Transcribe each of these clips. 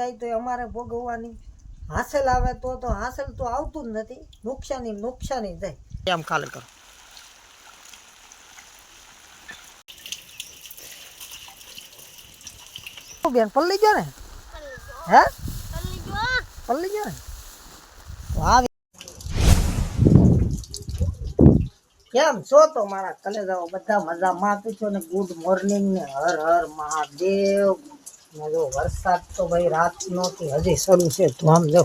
જાય તો અમારે ભોગવવાની હાંસલ આવે તો તો હાંસલ તો આવતું જ નથી. નુકસાની નુકસાની જાય. એમ ખાલી કરો. બેન પલ્લી ગયો ને? હે? પલ્લી ગયો ને? કેમ છો તો મારા કલેજાઓ? બધા મજામાં. છો ને ગુડ મોર્નિંગ ને હર હર મહાદેવ. જો વરસાદ તો ભાઈ રાત નહોતી, હજી શરૂ છે, તો જો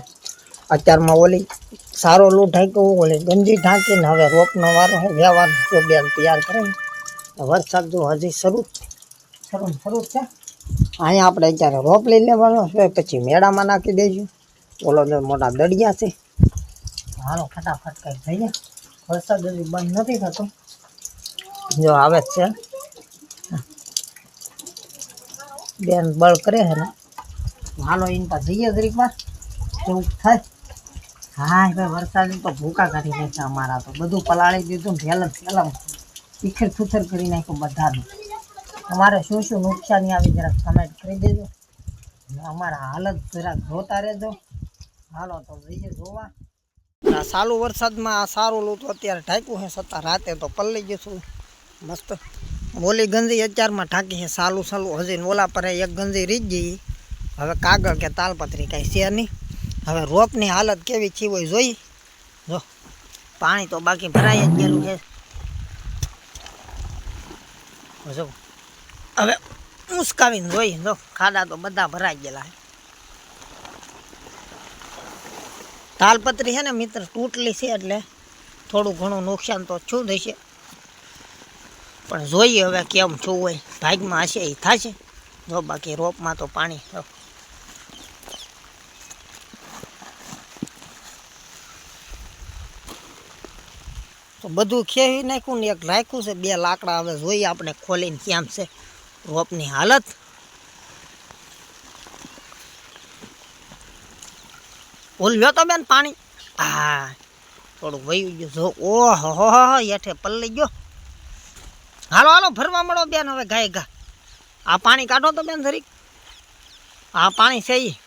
અત્યારમાં ઓલી સારો લૂ ઢાંક્યો ઓલી ગંજી ઢાંકીને હવે રોપનો વારો હે, વ્યવહાર જો બેન તૈયાર કરે વરસાદ જો હજી શરૂ શરૂ શરૂ છે. અહીંયા આપણે અત્યારે રોપ લઈ લેવાનો છે, પછી મેળામાં નાખી દઈશું ઓલો જો મોટા દડિયા છે. હાલો, ફટાફટ કંઈક જઈએ. વરસાદ હજી બંધ નથી થતો. જો આવે જ છે. બેન બળ કરે છે ને. હાલો એને તો જઈએ જરીક વાર કેવું થાય? હા ભાઈ, વરસાદની તો ભૂકા કાઢી છે અમારા તો. બધું પલાળી દીધું ભેલમ ભેલમ તીખર થુથર કરી નાખ્યું બધાનું. તમારે શું શું નુકસાની આવી જરાક કમેન્ટ કરી દેજો. અમારા હાલત જરાક જોતા રહેજો. હાલો તો જઈએ જોવા. સારું વરસાદમાં આ સારું લૂંટું અત્યારે ઢાંક્યું છે, છતાં રાતે તો પલ્લી જશું મસ્ત. ઓલી ગંજી અત્યારમાં ઢાંકી છે, સાલું સાલું હજી ઓલા પર એક ગંજી રીત જઈ હવે કાગળ કે તાલપત્રી કાંઈ છે નહીં. હવે રોપની હાલત કેવી છે હોય જોઈ. જો, પાણી તો બાકી ભરાઈ જ ગયેલું છે. જો, હવે ઉસકાવીને જોઈ, જો, ખાડા તો બધા ભરાઈ ગયેલા તાલપત્રી છે ને મિત્ર, તૂટલી છે એટલે થોડું ઘણું નુકસાન તો છું થશે પણ જોઈએ હવે કેમ જોવું હોય. ભાગમાં હશે એ થશે. જો બાકી રોપમાં તો પાણી તો બધું ખેવી નાખ્યું ને એક રાખ્યું છે, બે લાકડા હવે જોઈએ આપણે ખોલીને કેમ છે. રોપની હાલત. ઓલ્યો તો બેન પાણી. હા થોડું વયું ગયું જો ઓહો હો, હેઠે પલ્લી ગયો. હાલો હાલો ફરવા મળો બેન, હવે ગાય ગા. આ પાણી કાઢો તો બેન જરીક. આ પાણી છે ઈ.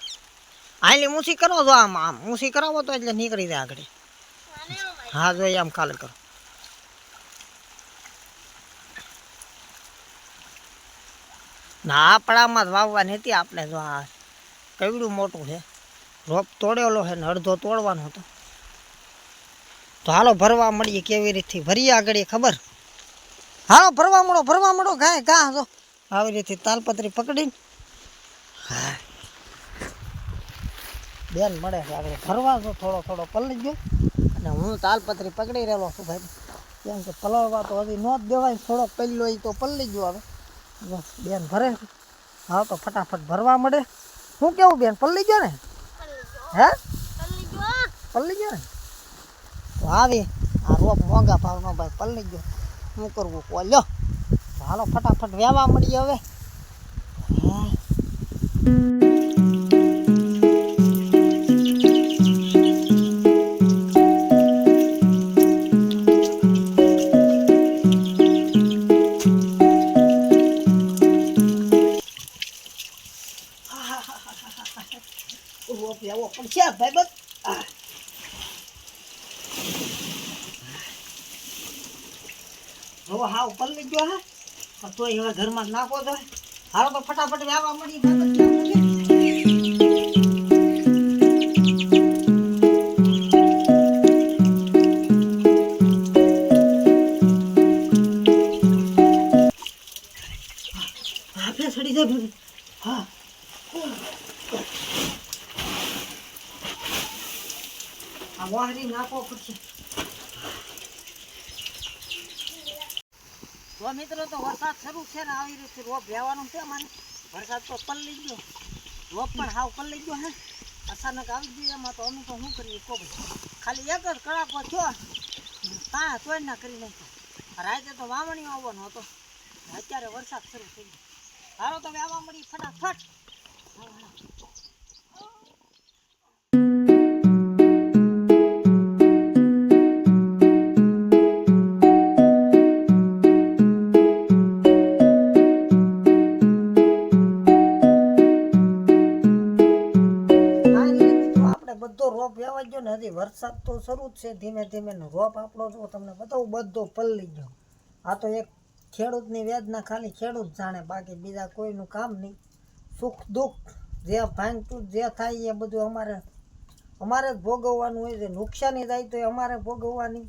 આટલી મૂસી કરો જો આમ આમ. મૂસી કરાવો તો એટલે નીકળી જાય આગળ. હા, જો આમ કાલ કરો. ના આપણામાં જ વાવવાની હતી આપણે જો આ કેવડું મોટું છે. રોપ તોડેલો છે ને અડધો તોડવાનો હતો. તો હાલો ભરવા મળીએ કેવી રીતથી. ભરીએ આગળ, ખબર? હાલો ભરવા મળો ભરવા મળો કાંઈ કાં જો. આવી રીતે તાલપત્રી પકડીને. હા. બેન મળે છે આગળ. ભરવા છો થોડો થોડો પલળી ગયો. અને હું તાલપત્રી પકડી રહેલો છું, ભાઈ. કેમ કે પલળવા તો હજી ન જ દેવાય થોડોક પહેલો એ તો પલળી ગયો હવે. બેન ભરે હા તો ફટાફટ ભરવા મળે. શું કેવું, બેન, પલળી ગયો ને? હે? પલળી ગયો ને? તો આવી. આ રોપ મોંઘા ભાવનો, ભાઈ, પલળી ગયો. શું કરવું? કોલ્યો હાલો ફટાફટ વ્યાવા મળીએ હવે. હા. રોપ લેવો પડશે ભાઈ બસ. હવે હા ઉપર લઈ ગયો હે. તોય હવે ઘરમાં નાખો તો હાલો તો ફટાફટ વ્યાવા મળી સડી જાય હા. આ વાહરી નાખવો પડશે. તો મિત્રો તો વરસાદ શરૂ છે ને આવી રીતે રોપ લેવાનું છે મને વરસાદ તો પલ્લી ગયો રોપ પણ હાવ પલ્લી ગયો હે. અચાનક આવી ગયું એમાં તો અમે તો શું કરીએ? કહો ખાલી એક જ કડાકો થયો. કાં તોય ના કરી નાખ્યો. રાતે તો વાવણી આવવાનો હતો. અત્યારે વરસાદ શરૂ થઈ ગયો. હારો તો વ્યાવા મળી ફટાફટ. રોપ વેવાઈ ગયો ને હજી વરસાદ તો શરૂ જ છે. ધીમે ધીમે ને રોપ આપણો જો તમને બતાવું, બધો પલળી ગયો. આ તો એક ખેડૂતની વેદના ખાલી ખેડૂત જાણે, બાકી બીજા કોઈનું કામ નહીં. સુખ દુઃખ જે ભાંગતું જે થાય એ બધું અમારે અમારે જ ભોગવવાનું હોય છે. નુકસાની થાય તો એ અમારે ભોગવવાની.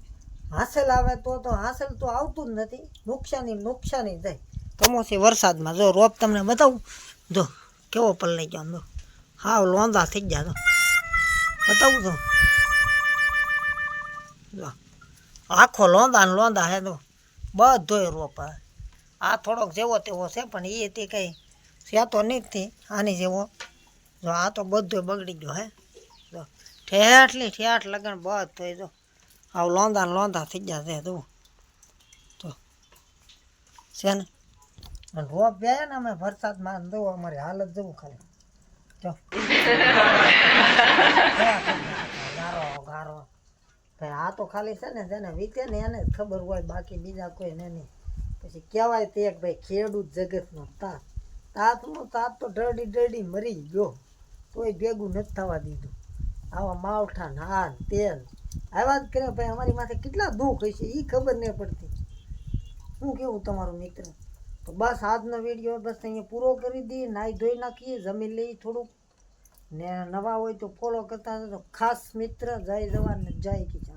હાંસલ આવે તો તો હાંસલ તો આવતું જ નથી. નુકસાની નુકસાની થાય કમોસી વરસાદમાં જો રોપ તમને બતાવું, જો કેવો પલળી ગયો આમ હાવ લોંદા થઈ ગયા તો બતાવું તો આખો લોંદા ને લોંદા હે તો બધોય રોપ. હે. આ થોડોક જેવો તેવો છે, પણ એ તે કંઈ સેતો નથી, આની જેવો. જો, આ તો બધોય બગડી ગયો હે. જો, ઠેઠલી ઠેઠ લગન બધોય જો, આવું લોંદા ને લોંદા થઈ ગયા છે તું તો, છે ને? રોપ જાય ને અમે વરસાદમાં જો અમારી હાલત જવું ખાલી. જો. ગારો ગારો. ભાઈ, આ તો ખાલી છે ને જેને વીતે ને એને ખબર હોય, બાકી બીજા કોઈ ને નહીં. પછી કહેવાય તે એક, ભાઈ, ખેડૂત જગતનો તાત. તાતનો તાત તો ડરડી ડરડી મરી ગયો. તોય ભેગું નથી થવા દીધું. આવા માવઠા નાન તેલ. આવ્યા જ કરે, ભાઈ, અમારી માથે કેટલા દુઃખ હશે એ ખબર નહીં પડતી. શું કેવું તમારું મિત્ર? તો બસ આજનો વીડિયો બસ અહીંયા પૂરો કરી દઈએ નાહી ધોઈ નાખીએ જમી લઈએ થોડુંક ને નવા હોય તો ફોલો કરતા તો ખાસ મિત્ર જય જવાન જય કિસાન.